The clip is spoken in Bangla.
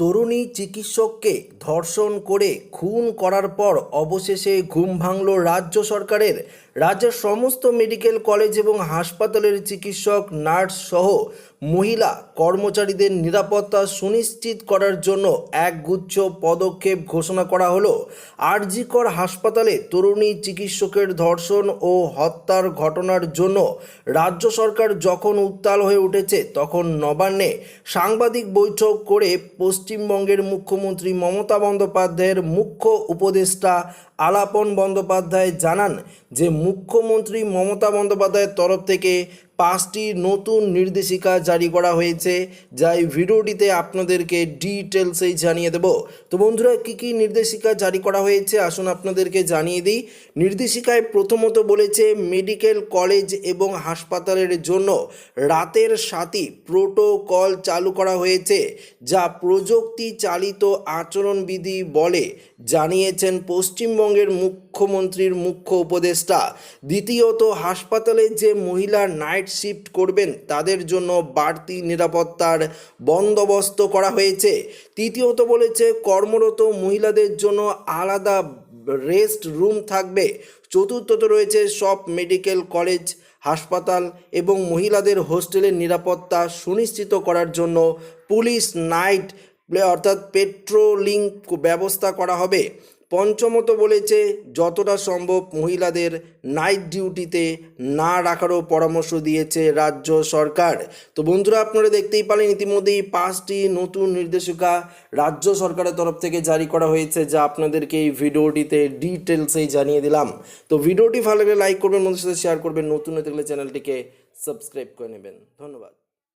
তরুণী চিকিৎসককে ধর্ষণ করে খুন করার পর অবশেষে ঘুম ভাঙল রাজ্য সরকারের। রাজ্যের সমস্ত মেডিকেল কলেজ এবং হাসপাতালের চিকিৎসক, নার্স সহ মহিলা কর্মচারীদের নিরাপত্তা সুনিশ্চিত করার জন্য একগুচ্ছ পদক্ষেপ ঘোষণা করা হলো। আরজিকর হাসপাতালে তরুণী চিকিৎসকের ধর্ষণ ও হত্যার ঘটনার জন্য রাজ্য সরকার যখন উত্তাল হয়ে উঠেছে, তখন নবান্নে সাংবাদিক বৈঠক করে পশ্চিমবঙ্গের মুখ্যমন্ত্রী মমতা বন্দ্যোপাধ্যায়ের মুখ্য উপদেষ্টা আলাপন বন্দ্যোপাধ্যায় জানান যে মুখ্যমন্ত্রী মমতা বন্দ্যোপাধ্যায়ের তরফ থেকে পাঁচটি নতুন নির্দেশিকা জারি করা হয়েছে যা এই ভিডিওটিতে আপনাদেরকে ডিটেলসেই জানিয়ে দেব। তো বন্ধুরা, কী কী নির্দেশিকা জারি করা হয়েছে? আসুন আপনাদেরকে জানিয়ে দিই। নির্দেশিকায় প্রথমত বলেছে, মেডিকেল কলেজ এবং হাসপাতালের জন্য রাতের সাথী প্রোটোকল চালু করা হয়েছে, যা প্রযুক্তি চালিত আচরণবিধি বলে জানিয়েছেন পশ্চিমবঙ্গের মুখ্যমন্ত্রীর মুখ্য উপদেষ্টা। দ্বিতীয়ত, হাসপাতালে যে মহিলা নাইট শিফট করবেন, তাদের জন্য বাড়তি নিরাপত্তার বন্দোবস্ত করা হয়েছে। তৃতীয়ত বলেছে, কর্মরত মহিলাদের জন্য আলাদা রেস্ট রুম থাকবে। চতুর্থত রয়েছে, সব মেডিকেল কলেজ, হাসপাতাল এবং মহিলাদের হোস্টেলের নিরাপত্তা সুনিশ্চিত করার জন্য পুলিশ নাইট, অর্থাৎ পেট্রোলিং ব্যবস্থা করা হবে। পঞ্চমত বলেছে, যতটা সম্ভব মহিলাদের নাইট ডিউটিতে না রাখারও পরামর্শ দিয়েছে রাজ্য সরকার। তো বন্ধুরা, আপনারা দেখতেই পারেন ইতিমধ্যেই পাঁচটি নতুন নির্দেশিকা রাজ্য সরকারের তরফ থেকে জারি করা হয়েছে, যা আপনাদেরকে এই ভিডিওটিতে ডিটেলসেই জানিয়ে দিলাম। তো ভিডিওটি ভালো লাগলে লাইক করবেন, বন্ধুদের সাথে শেয়ার করবেন, নতুন হয়ে থাকলে চ্যানেলটিকে সাবস্ক্রাইব করে নেবেন। ধন্যবাদ।